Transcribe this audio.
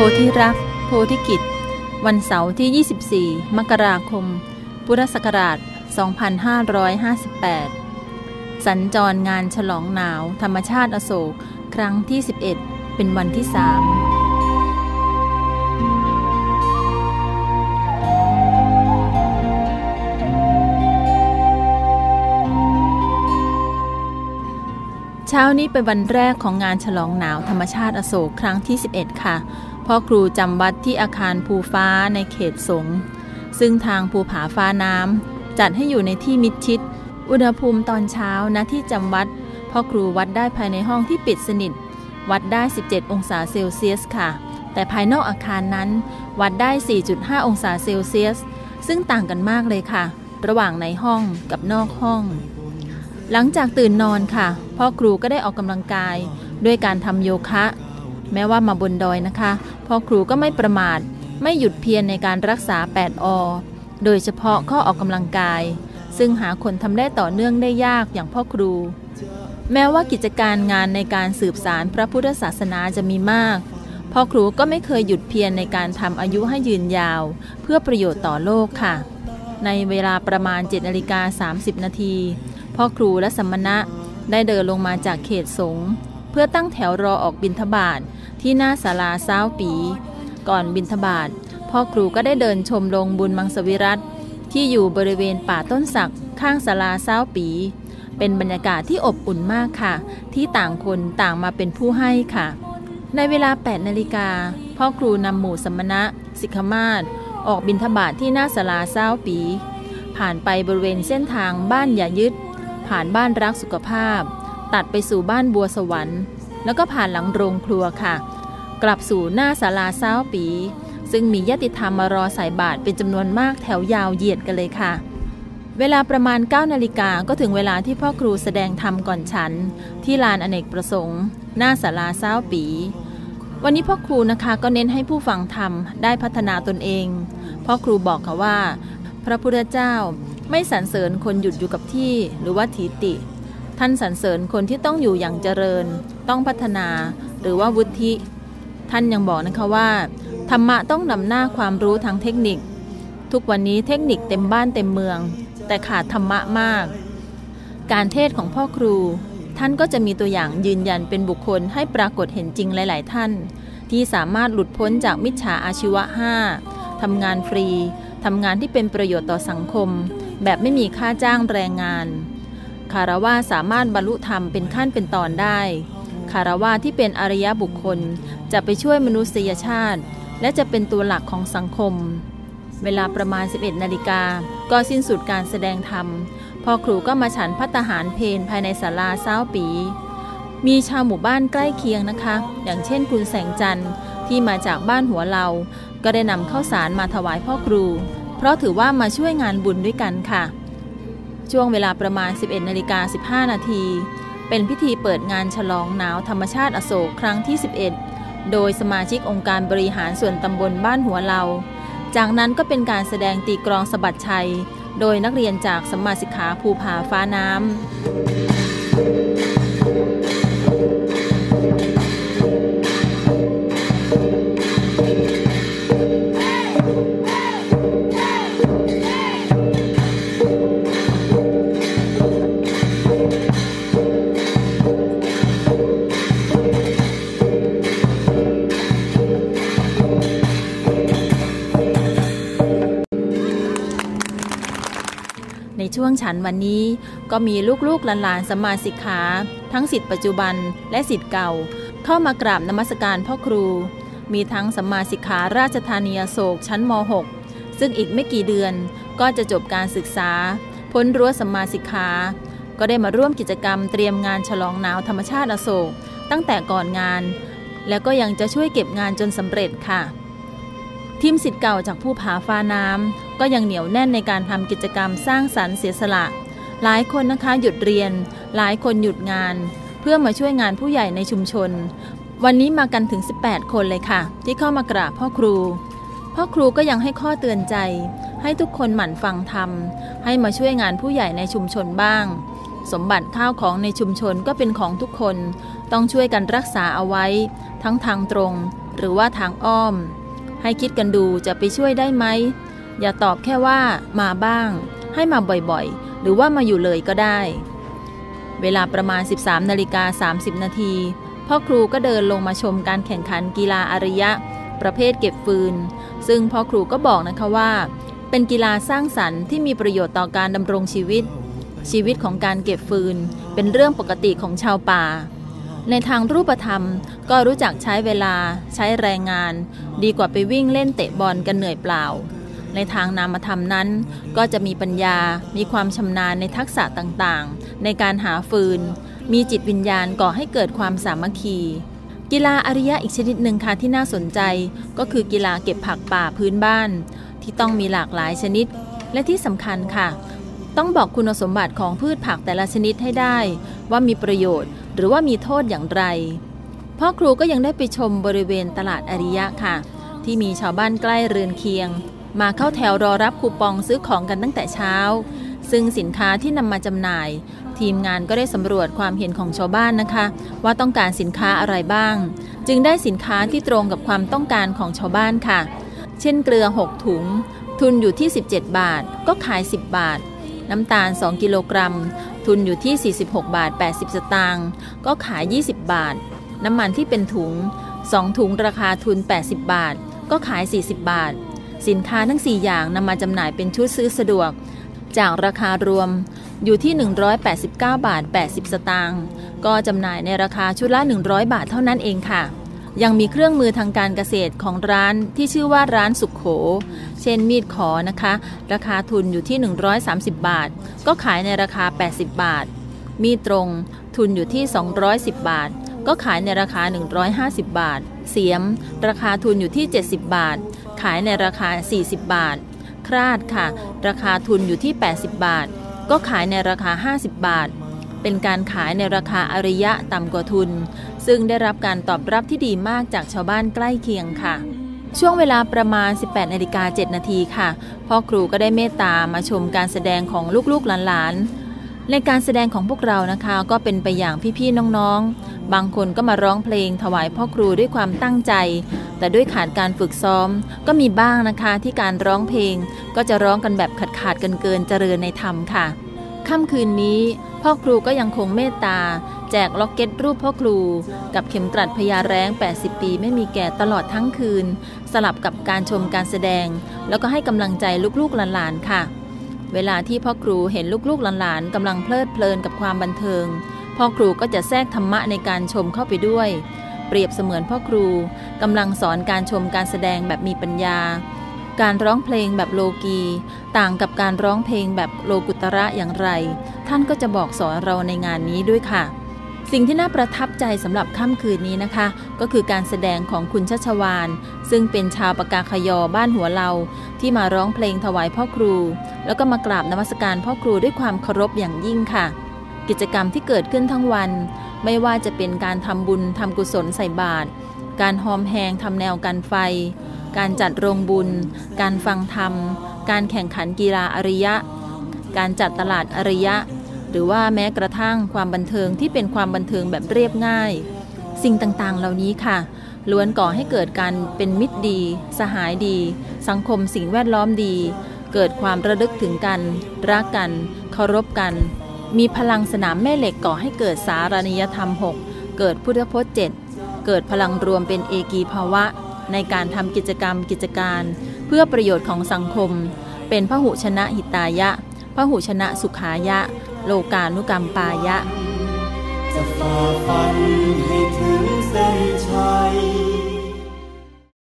พธิรัก โพธิกิจ วันเสาร์ที่ 24 มกราคม พุทธศักราช 2558 สัญจรงานฉลองหนาว ธรรมชาติอโศก ครั้งที่ 11 เป็นวันที่3เช้านี้เป็นวันแรกของงานฉลองหนาวธรรมชาติอโศกครั้งที่ 11 ค่ะ พ่อครูจำวัดที่อาคารภูฟ้าในเขตสงฆ์ซึ่งทางภูผาฟ้าน้ำจัดให้อยู่ในที่มิดชิด อุณหภูมิตอนเช้าณที่จำวัด พ่อครูวัดได้ภายในห้องที่ปิดสนิท วัดได้ 17 องศาเซลเซียสค่ะ แต่ภายนอกอาคารนั้น วัดได้ 4.5 องศาเซลเซียส ซึ่งต่างกันมากเลยค่ะ ระหว่างในห้องกับนอกห้อง หลังจากตื่นนอนค่ะ พ่อครูก็ได้ออกกำลังกายด้วยการทำโยคะ แม้ว่ามาบนดอยนะคะพ่อครูก็ไม่ประมาท ไม่หยุดเพียรในการรักษา 8 อ โดยเฉพาะข้อออกกำลังกาย ซึ่งหาคนทำได้ต่อเนื่องได้ยากอย่างพ่อครู แม้ว่ากิจการงานในการสืบสารพระพุทธศาสนาจะมีมากพ่อครูก็ไม่เคยหยุดเพียรในการทำอายุให้ยืนยาว เพื่อประโยชน์ต่อโลกค่ะ ในเวลาประมาณ7นาฬิกา30 นาทีพ่อครูและสมณะได้เดินลงมาจากเขตสงฆ์ พื่อตั้งแถวรอออกบิณฑบาทที่หน้าศาลาเซ้าปี ก่อนบินทบาทพ่อครูก็ได้เดินชมโรงบุญมังสวิรัตที่อยู่บริเวณป่าต้นสักข้างศาลาเซ้าปี เป็นบรรยากาศที่อบอุ่นมากค่ะ ที่ต่างคนต่างมาเป็นผู้ให้ค่ะ ในเวลา 8 นาฬิกาพ่อครูนำหมู่สมณะ สิกขมาศออกบินทบาทที่หน้าศาลาเซ้าปี ผ่านไปบริเวณเส้นทางบ้านอย่ายึด ผ่านบ้านรักสุขภาพ ตัดไปสู่บ้านบัวสวรรค์ แล้วก็ผ่านหลังโรงครัวค่ะ กลับสู่หน้าศาลาเซ้าปี ซึ่งมีญาติธรรมมารอใส่บาตรเป็นจำนวนมากแถวยาวเหยียดกันเลยค่ะ เวลาประมาณ9นาฬิกาก็ถึงเวลาที่พ่อครูแสดงธรรมก่อนฉัน ที่ลานอเนกประสงค์ หน้าศาลาเซ้าปี วันนี้พ่อครูนะคะก็เน้นให้ผู้ฟังธรรมได้พัฒนาตนเอง พ่อครูบอกค่ะว่า พระพุทธเจ้าไม่สรรเสริญคนหยุดอยู่กับที่หรือว่าถีติ ท่านสรรเสริญคนที่ต้องอยู่อย่างเจริญ ต้องพัฒนาหรือว่าวุฒิ ท่านยังบอกนะคะว่า ธรรมะต้องนำหน้าความรู้ทางเทคนิค ทุกวันนี้เทคนิคเต็มบ้านเต็มเมือง แต่ขาดธรรมะมาก การเทศของพ่อครู ท่านก็จะมีตัวอย่างยืนยันเป็นบุคคลให้ปรากฏเห็นจริงหลาย ๆ ท่าน ที่สามารถหลุดพ้นจากมิจฉาอาชีวะห้าทำงานฟรีทำงานที่เป็นประโยชน์ต่อสังคม แบบไม่มีค่าจ้างแรงงาน คารวะสามารถบรรลุธรรมเป็นขั้นเป็นตอนได้ คารวะที่เป็นอริยบุคคลจะไปช่วยมนุษยชาติ และจะเป็นตัวหลักของสังคม เวลาประมาณ 11 นาฬิกา ก็สิ้นสุดการแสดงธรรมพ่อครูก็มาฉันพัตหารเพนภายในศาลาเซ้าปี มีชาวหมู่บ้านใกล้เคียงนะคะ อย่างเช่นคุณแสงจันทร์ที่มาจากบ้านหัวเรา ก็ได้นำข้าวสารมาถวายพ่อครู เพราะถือว่ามาช่วยงานบุญด้วยกันค่ะ ช่วงเวลาประมาณ 11นาฬิกา15 นาที เป็นพิธีเปิดงานฉลองหนาวธรรมชาติอโศกครั้งที่ 11 โดยสมาชิกองค์การบริหารส่วนตำบลบ้านหัวเราจากนั้นก็เป็นการแสดงตีกรองสะบัดชัย โดยนักเรียนจากสมาสิกขาภูผาฟ้าน้ำ ช่วงฉันวันนี้ ก็มีลูกๆหลานๆสมาสิกขา ทั้งสิทธิปัจจุบันและสิทธิ์เก่า เข้ามากราบนมัสการพ่อครู มีทั้งสมาสิกขาราชธานีโศกชั้นม .6 ซึ่งอีกไม่กี่เดือนก็จะจบการศึกษา พ้นรั้วสมาสิกขา ก็ได้มาร่วมกิจกรรมเตรียมงานฉลองหนาวธรรมชาติอโศก ตั้งแต่ก่อนงาน แล้วก็ยังจะช่วยเก็บงานจนสำเร็จค่ะทีมสิทธิ์เก่าจากผู้ผาฟ้าน้ำ ก็ยังเหนียวแน่นในการทำกิจกรรมสร้างสรรค์เสียสละ หลายคนนะคะหยุดเรียน หลายคนหยุดงาน เพื่อมาช่วยงานผู้ใหญ่ในชุมชน วันนี้มากันถึง 18 คนเลยค่ะ ที่เข้ามากราบพ่อครู พ่อครูก็ยังให้ข้อเตือนใจ ให้ทุกคนหมั่นฟังธรรม ให้มาช่วยงานผู้ใหญ่ในชุมชนบ้าง สมบัติข้าวของในชุมชนก็เป็นของทุกคน ต้องช่วยกันรักษาเอาไว้ ทั้งทางตรง หรือว่าทางอ้อม ให้คิดกันดูจะไปช่วยได้ไหม อย่าตอบแค่ว่ามาบ้าง ให้มาบ่อยๆ หรือว่ามาอยู่เลยก็ได้ เวลาประมาณ 13นาฬิกา30 นาทีพ่อครูก็เดินลงมาชมการแข่งขันกีฬาอารยะ ประเภทเก็บฟืน ซึ่งพ่อครูก็บอกนะคะว่า เป็นกีฬาสร้างสรรค์ที่มีประโยชน์ต่อการดำรงชีวิต ชีวิตของการเก็บฟืน เป็นเรื่องปกติของชาวป่า ในทางรูปธรรมก็รู้จักใช้เวลา ใช้แรงงาน ดีกว่าไปวิ่งเล่นเตะบอลกันเหนื่อยเปล่า ในทางนามธรรมนั้น ก็จะมีปัญญา มีความชำนาญในทักษะต่างๆ ในการหาฟืน มีจิตวิญญาณก่อให้เกิดความสามัคคีกีฬาอริยะอีกชนิดหนึ่งค่ะที่น่าสนใจ ก็คือกีฬาเก็บผักป่าพื้นบ้าน ที่ต้องมีหลากหลายชนิด และที่สำคัญค่ะ ต้องบอกคุณสมบัติของพืชผักแต่ละชนิดให้ได้ ว่ามีประโยชน์ หรือว่ามีโทษอย่างไรพ่อครูก็ยังได้ไปชมบริเวณตลาดอริยะค่ะ ที่มีชาวบ้านใกล้เรือนเคียง มาเข้าแถวรอรับคูปองซื้อของกันตั้งแต่เช้า ซึ่งสินค้าที่นำมาจำหน่าย ทีมงานก็ได้สำรวจความเห็นของชาวบ้านนะคะ ว่าต้องการสินค้าอะไรบ้าง จึงได้สินค้าที่ตรงกับความต้องการของชาวบ้านค่ะ เช่นเกลือ 6 ถุง ทุนอยู่ที่ 17 บาท ก็ขาย 10 บาท น้ำตาล 2 กิโลกรัม ทุนอยู่ที่ 46 บาท 80 สตางค์ก็ขาย 20 บาท น้ำมันที่เป็นถุง 2 ถุงราคาทุน 80 บาท ก็ขาย 40 บาท สินค้าทั้ง 4 อย่างนำมาจำหน่ายเป็นชุดซื้อสะดวก จากราคารวมอยู่ที่ 189 บาท 80 สตางค์ก็จำหน่ายในราคาชุดละ 100 บาทเท่านั้นเองค่ะ ยังมีเครื่องมือทางการเกษตรของร้านที่ชื่อว่าร้านสุขโข เช่นมีดขอนะคะ ราคาทุนอยู่ที่ 130 บาท ก็ขายในราคา 80 บาท มีดตรงทุนอยู่ที่ 210 บาท ก็ขายในราคา 150 บาท เสียม ราคาทุนอยู่ที่ 70 บาท ขายในราคา 40 บาท คราดค่ะ ราคาทุนอยู่ที่ 80 บาท ก็ขายในราคา 50 บาท เป็นการขายในราคาอริยะต่ำกว่าทุน ซึ่งได้รับการตอบรับที่ดีมากจากชาวบ้านใกล้เคียงค่ะ ช่วงเวลาประมาณ 18นาฬิกา7นาทีค่ะ พ่อครูก็ได้เมตตามาชมการแสดงของลูกๆหลานๆในการแสดงของพวกเรานะคะก็เป็นไปอย่างพี่ๆน้องๆ บางคนก็มาร้องเพลงถวายพ่อครูด้วยความตั้งใจ แต่ด้วยขาดการฝึกซ้อม ก็มีบ้างนะคะที่การร้องเพลง ก็จะร้องกันแบบขาดขาดกันเกินเจริญในธรรมค่ะค่ำคืนนี้ พ่อครูก็ยังคงเมตตา แจกล็อกเก็ตรูปพ่อครู กับเข็มกลัดพญาแร้ง 80 ปีไม่มีแก่ตลอดทั้งคืน สลับกับการชมการแสดง แล้วก็ให้กำลังใจลูกๆหลานๆค่ะ เวลาที่พ่อครูเห็นลูกๆหลานๆกำลังเพลิดเพลินกับความบันเทิง พ่อครูก็จะแทรกธรรมะในการชมเข้าไปด้วย เปรียบเสมือนพ่อครูกำลังสอนการชมการแสดงแบบมีปัญญา การร้องเพลงแบบโลกี ต่างกับการร้องเพลงแบบโลกุตระอย่างไร ท่านก็จะบอกสอนเราในงานนี้ด้วยค่ะ สิ่งที่น่าประทับใจสำหรับค่ำคืนนี้นะคะ ก็คือการแสดงของคุณชัชวาน ซึ่งเป็นชาวปากาขยอบ้านหัวเรา ที่มาร้องเพลงถวายพ่อครู แล้วก็มากราบนมัสการพ่อครูด้วยความเคารพอย่างยิ่งค่ะ กิจกรรมที่เกิดขึ้นทั้งวัน ไม่ว่าจะเป็นการทำบุญทำกุศลใส่บาตรการหอมแหงทำแนวกันไฟ การจัดโรงบุญ การฟังธรรม การแข่งขันกีฬาอริยะ การจัดตลาดอริยะ หรือว่าแม้กระทั่งความบันเทิงที่เป็นความบันเทิงแบบเรียบง่าย สิ่งต่างๆ เหล่านี้ค่ะล้วนก่อให้เกิดการเป็นมิตรดี สหายดี สังคมสิ่งแวดล้อมดี เกิดความระลึกถึงกัน รักกัน เคารพกัน มีพลังสนามแม่เหล็กก่อให้เกิดสารนิยธรรม 6 เกิดพุทธพจน์7เกิดพลังรวมเป็นเอกีภาวะ ในการทำกิจกรรมกิจการ เพื่อประโยชน์ของสังคม เป็นพหุชนะหิตายะพหุชนะสุขายะ โลกานุกรรมปายะ จะฝ่าฟันให้ถึงเส้นชัย